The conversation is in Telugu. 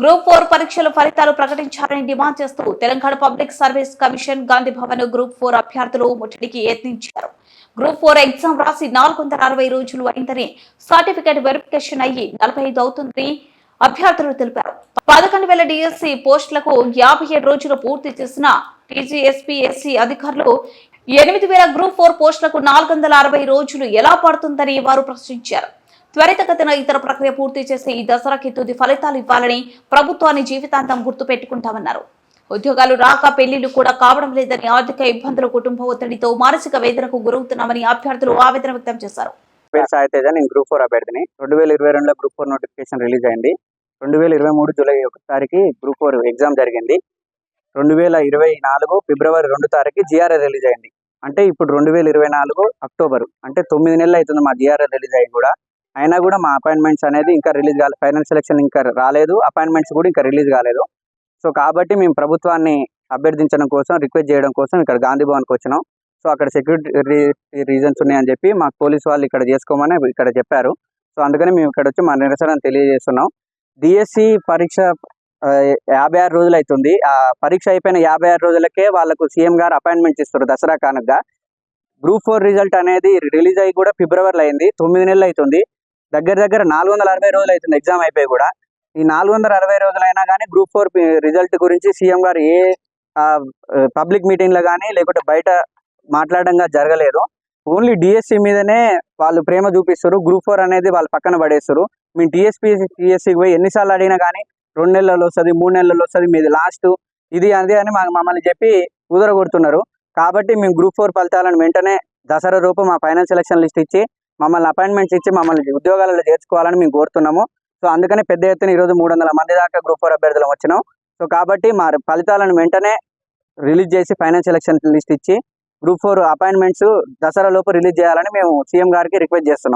గ్రూప్ ఫోర్ పరీక్షల ఫలితాలు ప్రకటించాలని డిమాండ్ చేస్తూ Telangana public service commission Gandhi Bhavan group four అభ్యర్థులు ముట్టడికి యత్నించారు. గ్రూప్ ఫోర్ ఎగ్జామ్ రాసి నాలుగు వందల అరవై రోజులు అయిందని సర్టిఫికేట్ వెరిఫికేషన్ అయ్యి నలభై ఐదు అవుతుందని అభ్యర్థులు తెలిపారు. పదకొండు వేల డిఎస్సి పోస్టులకు యాభై ఏడు రోజులు పూర్తి చేసిన టీజీఎస్పీఎస్సీ అధికారులు ఎనిమిది వేల గ్రూప్ ఫోర్ పోస్టులకు నాలుగు వందల అరవై రోజులు ఎలా పడుతుందని వారు ప్రశ్నించారు. త్వరితగతిన ఇతర ప్రక్రియ పూర్తి చేసి ఈ దసరాకి తుది ఫలితాలు ఇవ్వాలని ప్రభుత్వాన్ని జీవితాంతం గుర్తు పెట్టుకుంటామన్నారు ఉద్యోగాలు రాక పెళ్ళిళ్ళు కూడా కావడం లేదని ఆర్థిక ఇబ్బందులు కుటుంబ ఒత్తిడితో మానసిక వేదనకు గురవుతున్నామని అభ్యర్థులు ఆవేదన వ్యక్తం చేశారు. సాయితేజ నేను గ్రూప్ ఫోర్ అభ్యర్థిని. రెండు వేల ఇరవై రెండులో గ్రూప్ ఫోర్ నోటిఫికేషన్ రిలీజ్ అయింది. రెండు వేల ఇరవై మూడు జూలై ఒకటి తారీఖు గ్రూప్ ఫోర్ ఎగ్జామ్ జరిగింది. రెండు వేల ఇరవై నాలుగు ఫిబ్రవరి రెండు తారీఖు జిఆర్ఆర్ రిలీజ్ అయింది. అంటే ఇప్పుడు రెండు వేల ఇరవై నాలుగు అక్టోబర్. అంటే తొమ్మిది నెలలు అవుతుంది మా జిఆర్ఆర్ రిలీజ్ అయ్యి కూడా. అయినా కూడా మా అపాయింట్మెంట్స్ అనేది ఇంకా రిలీజ్ కాలేదు ఫైనల్ సెలెక్షన్ ఇంకా రాలేదు అపాయింట్మెంట్స్ కూడా ఇంకా రిలీజ్ కాలేదు. సో కాబట్టి మేము ప్రభుత్వాన్ని అభ్యర్థించడం కోసం రిక్వెస్ట్ చేయడం కోసం ఇక్కడ గాంధీ భవన్కి వచ్చినాం. సో అక్కడ సెక్యూరిటీ రీజన్స్ ఉన్నాయని చెప్పి మాకు పోలీస్ వాళ్ళు ఇక్కడ చేసుకోమని ఇక్కడ చెప్పారు. సో అందుకని మేము ఇక్కడ వచ్చి మా నిరసన తెలియజేస్తున్నాం. డిఎస్సి పరీక్ష యాభై ఆరు రోజులు అవుతుంది ఆ పరీక్ష అయిపోయిన యాభై ఆరు రోజులకే వాళ్ళకు సీఎం గారు అపాయింట్మెంట్ ఇస్తారు దసరా కానుకగా గ్రూప్ ఫోర్ రిజల్ట్ అనేది రిలీజ్ అయ్యి కూడా ఫిబ్రవరిలో అయింది. తొమ్మిది నెలలు అవుతుంది దగ్గర దగ్గర నాలుగు వందల అరవై రోజులు అవుతుంది ఎగ్జామ్ అయిపోయి కూడా. ఈ నాలుగు వందల అరవై రోజులైనా కానీ గ్రూప్ ఫోర్ రిజల్ట్ గురించి సీఎం గారు ఏ పబ్లిక్ మీటింగ్లో కానీ లేకుంటే బయట మాట్లాడంగా జరగలేదు. ఓన్లీ డిఎస్సి మీదనే వాళ్ళు ప్రేమ చూపిస్తారు. గ్రూప్ ఫోర్ అనేది వాళ్ళు పక్కన పడేస్తారు. మేము టీఎస్పీ టీఎస్సీకి పోయి ఎన్నిసార్లు అడిగినా కానీ రెండు నెలల్లో వస్తుంది మూడు నెలల్లో వస్తుంది మీది లాస్ట్ ఇది అది అని మా- మమ్మల్ని చెప్పి కుదరగొడుతున్నారు కాబట్టి మేము గ్రూప్ ఫోర్ ఫలితాలను వెంటనే దసరా రూపు మా ఫైనల్ సెలక్షన్ లిస్ట్ ఇచ్చి మమ్మల్ని అపాయింట్మెంట్స్ ఇచ్చి మమ్మల్ని ఉద్యోగాలలో చేర్చుకోవాలని మేము కోరుతున్నాము. సో అందుకనే పెద్ద ఎత్తున ఈరోజు మూడు వందల మంది దాకా గ్రూప్ ఫోర్ అభ్యర్థులు వచ్చినాం. సో కాబట్టి మా ఫలితాలను వెంటనే రిలీజ్ చేసి ఫైనాన్స్ ఎలక్షన్ లిస్ట్ ఇచ్చి గ్రూప్ ఫోర్ అపాయింట్మెంట్స్ దసరా లోపు రిలీజ్ చేయాలని మేము సీఎం గారికి రిక్వెస్ట్ చేస్తున్నాం.